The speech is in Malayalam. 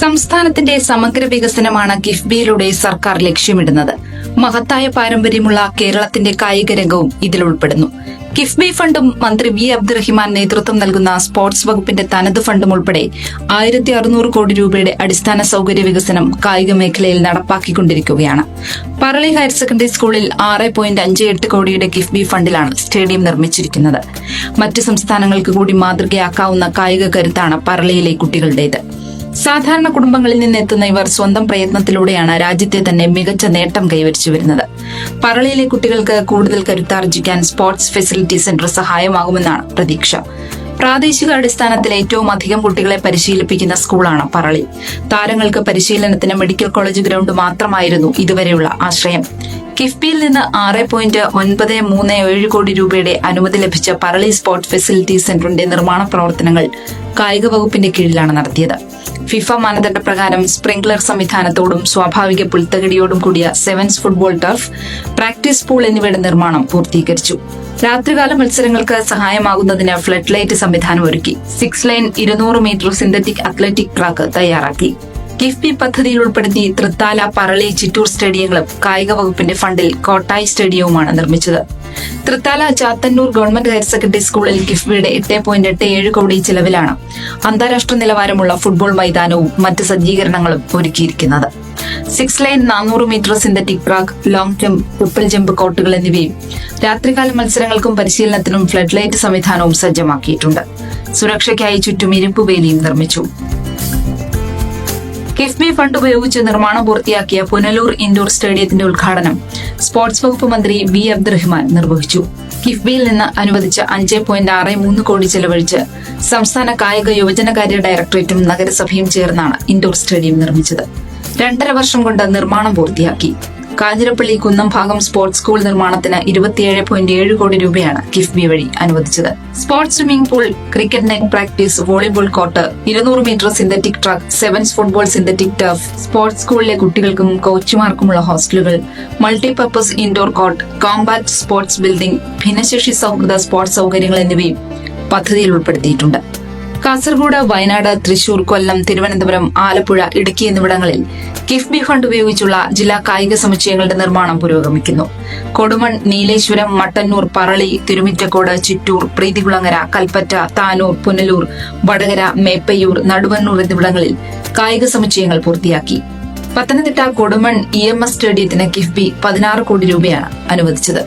സംസ്ഥാനത്തിന്റെ സമഗ്ര വികസനമാണ് കിഫ്ബിയിലൂടെ സർക്കാർ ലക്ഷ്യമിടുന്നത്. മഹത്തായ പാരമ്പര്യമുള്ള കേരളത്തിന്റെ കായിക രംഗവും ഇതിൽ ഉൾപ്പെടുന്നു. കിഫ്ബി ഫണ്ടും മന്ത്രി വി. അബ്ദുറഹിമാൻ നേതൃത്വം നൽകുന്ന സ്പോർട്സ് വകുപ്പിന്റെ തനത് ഫണ്ടും ഉൾപ്പെടെ ആയിരത്തി അറുന്നൂറ് കോടി രൂപയുടെ അടിസ്ഥാന സൗകര്യ വികസനം കായിക മേഖലയിൽ നടപ്പാക്കിക്കൊണ്ടിരിക്കുകയാണ്. പറളി ഹയർ സെക്കൻഡറി സ്കൂളിൽ ആറ് പോയിന്റ് അഞ്ച് എട്ട് കോടിയുടെ കിഫ്ബി ഫണ്ടിലാണ് സ്റ്റേഡിയം നിർമ്മിച്ചിരിക്കുന്നത്. മറ്റ് സംസ്ഥാനങ്ങൾക്ക് കൂടി മാതൃകയാക്കാവുന്ന കായിക കരുത്താണ് പറളിയിലെ കുട്ടികളുടേത്. സാധാരണ കുടുംബങ്ങളിൽ നിന്ന് എത്തുന്ന ഇവർ സ്വന്തം പ്രയത്നത്തിലൂടെയാണ് രാജ്യത്തെ തന്നെ മികച്ച നേട്ടം കൈവരിച്ചു വരുന്നത്. പറളിയിലെ കുട്ടികൾക്ക് കൂടുതൽ കരുത്താർജിക്കാൻ സ്പോർട്സ് ഫെസിലിറ്റി സെന്റർ സഹായമാകുമെന്നാണ് പ്രതീക്ഷ. പ്രാദേശിക അടിസ്ഥാനത്തിൽ ഏറ്റവും അധികം കുട്ടികളെ പരിശീലിപ്പിക്കുന്ന സ്കൂളാണ് പറളി. താരങ്ങൾക്ക് പരിശീലനത്തിന് മെഡിക്കൽ കോളേജ് ഗ്രൗണ്ട് മാത്രമായിരുന്നു ഇതുവരെയുള്ള ആശ്രയം. കിഫ്ബിയിൽ നിന്ന് ആറ് പോയിന്റ് ഒൻപത് മൂന്ന് ഏഴ് കോടി രൂപയുടെ അനുമതി ലഭിച്ച പറളി സ്പോർട്സ് ഫെസിലിറ്റി സെന്ററിന്റെ നിർമ്മാണ പ്രവർത്തനങ്ങൾ കായിക വകുപ്പിന്റെ കീഴിലാണ് നടത്തിയത്. ഫിഫ മാനദണ്ഡ പ്രകാരം സ്പ്രിംഗ്ലർ സംവിധാനത്തോടും സ്വാഭാവിക പുൽത്തകടിയോടും കൂടിയ sevens football turf practice pool എന്നിവയുടെ നിർമ്മാണം പൂർത്തീകരിച്ചു. രാത്രികാല മത്സരങ്ങൾക്ക് സഹായമാകുന്നതിന് ഫ്ലഡ് ലൈറ്റ് സംവിധാനം ഒരുക്കി. സിക്സ് ലൈൻ ഇരുന്നൂറ് മീറ്റർ സിന്തറ്റിക് അത്ലറ്റിക് ട്രാക്ക് തയ്യാറാക്കി. കിഫ്ബി പദ്ധതിയിൽ ഉൾപ്പെടുത്തി തൃത്താല പറളി ചിറ്റൂർ സ്റ്റേഡിയങ്ങളും കായിക വകുപ്പിന്റെ ഫണ്ടിൽ കോട്ടായി സ്റ്റേഡിയവുമാണ് നിർമ്മിച്ചത്. Thrithala Chathannur government higher secondary സ്കൂളിൽ കിഫ്ബിയുടെ എട്ട് പോയിന്റ് എട്ട് ഏഴ് കോടി ചിലവിലാണ് അന്താരാഷ്ട്ര നിലവാരമുള്ള ഫുട്ബോൾ മൈതാനവും മറ്റ് സജ്ജീകരണങ്ങളും ഒരുക്കിയിരിക്കുന്നത്. സിക്സ് ലൈൻ നാനൂറ് metre synthetic track long jump triple jump കോർട്ടുകൾ എന്നിവയും രാത്രികാല മത്സരങ്ങൾക്കും പരിശീലനത്തിനും ഫ്ലഡ് ലൈറ്റ് സംവിധാനവും സജ്ജമാക്കിയിട്ടുണ്ട്. സുരക്ഷയ്ക്കായി ചുറ്റും ഇരുമ്പുവേലിയും നിർമ്മിച്ചു. കിഫ്ബി ഫണ്ട് ഉപയോഗിച്ച് നിർമ്മാണം പൂർത്തിയാക്കിയ പുനലൂർ ഇൻഡോർ സ്റ്റേഡിയത്തിന്റെ ഉദ്ഘാടനം സ്പോർട്സ് വകുപ്പ് മന്ത്രി വി അബ്ദുറഹ്മാൻ നിർവഹിച്ചു. കിഫ്ബിയിൽ നിന്ന് അനുവദിച്ച അഞ്ച് പോയിന്റ് ആറ് മൂന്ന് കോടി ചെലവഴിച്ച് സംസ്ഥാന കായിക യുവജനകാര്യ ഡയറക്ടറേറ്റും നഗരസഭയും ചേർന്നാണ് ഇൻഡോർ സ്റ്റേഡിയം നിർമ്മിച്ചത്. രണ്ടര വർഷം കൊണ്ട് നിർമ്മാണം പൂർത്തിയാക്കി. കാഞ്ഞിരപ്പള്ളി കുന്നം ഭാഗം സ്പോർട്സ് സ്കൂൾ നിർമ്മാണത്തിന് ഇരുപത്തിയേഴ് പോയിന്റ് ഏഴ് കോടി രൂപയാണ് കിഫ്ബി വഴി അനുവദിച്ചത്. Sports swimming pool cricket net practice volleyball court ഇരുന്നൂറ് metre synthetic track sevens football synthetic turf sports സ്കൂളിലെ കുട്ടികൾക്കും കോച്ചുമാർക്കുമുള്ള hostels multipurpose indoor court combat sports building ഭിന്നശേഷി സൗഹൃദ സ്പോർട്സ് സൗകര്യങ്ങൾ എന്നിവയും പദ്ധതിയിൽ ഉൾപ്പെടുത്തിയിട്ടുണ്ട്. കാസർഗോഡ് വയനാട് തൃശൂർ കൊല്ലം തിരുവനന്തപുരം ആലപ്പുഴ ഇടുക്കി എന്നിവിടങ്ങളിൽ കിഫ്ബി ഫണ്ട് ഉപയോഗിച്ചുള്ള ജില്ലാ കായിക സമുച്ചയങ്ങളുടെ നിർമ്മാണം പുരോഗമിക്കുന്നു. കൊടുമൺ നീലേശ്വരം മട്ടന്നൂർ പറളി തിരുമിറ്റക്കോട് ചിറ്റൂർ പ്രീതികുളങ്ങര കൽപ്പറ്റ താനൂർ പുനലൂർ വടകര മേപ്പയ്യൂർ നടുവന്നൂർ എന്നിവിടങ്ങളിൽ കായിക സമുച്ചയങ്ങൾ പൂർത്തിയാക്കി. Pathanamthitta Kodumon E M S സ്റ്റേഡിയത്തിന് KIIFB പതിനാറ് കോടി രൂപയാണ് അനുവദിച്ചത്.